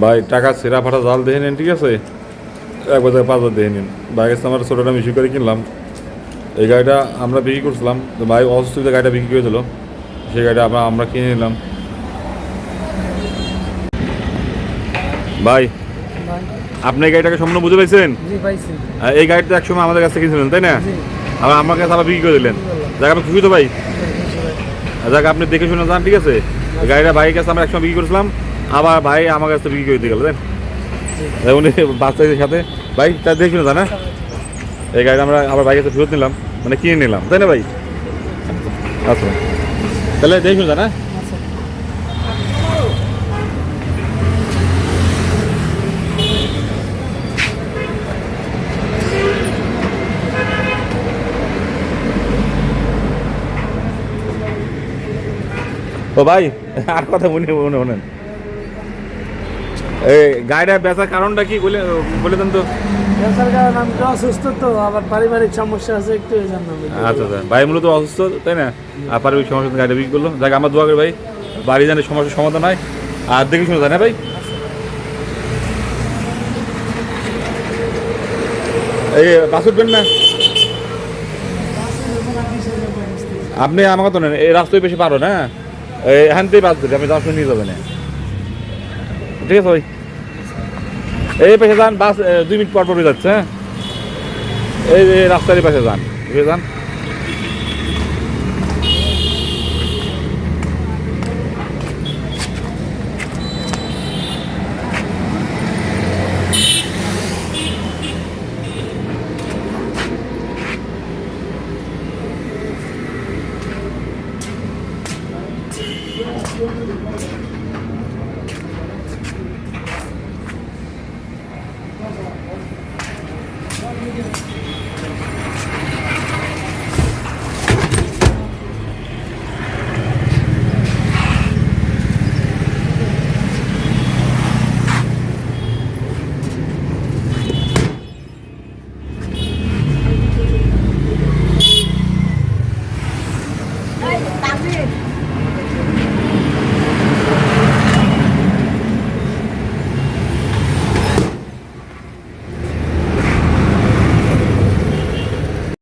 ভাই টাকা সেরা ফাটা জাল দেখে নেন ঠিক আছে? এক বছর পাঁচ হাজার দেখে নিন। ভাই কাছে আমার ছোটোটা মিশু করে কিনলাম। এই গাড়িটা আমরা বিক্রি করছিলাম। তো ভাই অসুস্থ গাড়িটা বিক্রি করেছিল সেই গাড়িটা আমরা আমরা কিনে নিলাম। ভাই আপনি এই গাড়িটাকে সম্পূর্ণ বুঝে পাইছেন? এই গাড়িটা একসময় আমাদের কাছে কিনছিলেন তাই না? আবার আমার কাছে আবার বিক্রি করে দিলেন। যাক আমি খুশি তো ভাই? যাক আপনি দেখে শুনে যান ঠিক আছে? এই গাড়িটা ভাইয়ের কাছে আমরা একসময় বিক্রি করেছিলাম। আবার ভাই আমার কাছে বিক্রি করে দিয়ে গেল দেন উনি বাচ্চাদের সাথে ভাই, তা দেখে যান হ্যাঁ এই গাড়ি আমরা আবার কাছে ফেরত নিলাম মানে কিনে নিলাম, তাই না ভাই? আচ্ছা। তাহলে দেখে শুনে যান হ্যাঁ ও ভাই, আর কথা মনে মনে মনে এই গাড়িটা বেচার কারণটা কি? বলে বলে দেন তো। ব্যবসার কারণ আমি তো অসুস্থ তো আবার পারিবারিক সমস্যা আছে একটু এই জন্য আচ্ছা আচ্ছা। ভাই মূলত অসুস্থ তাই না? আর পারিবারিক সমস্যা গাড়িটা বিক্রি করল। যাক আমার দোয়া করি ভাই। বাড়ি জানে সমস্যার সমাধান হয়। আর দেখে শুনে জানে ভাই। এই বাস উঠবেন না? আপনি আমাকে কথা নেন। এই রাস্তায় বেশি পারো না এই এখান থেকেই বাস ধরে আপনি দশ মিনিট নিয়ে যাবেন। ঠিক আছে ভাই। এই পাশে যান, বাস দুই মিনিট পর পর যাচ্ছে হ্যাঁ? এই এই রাস্তার এই পাশে যান আছে যান?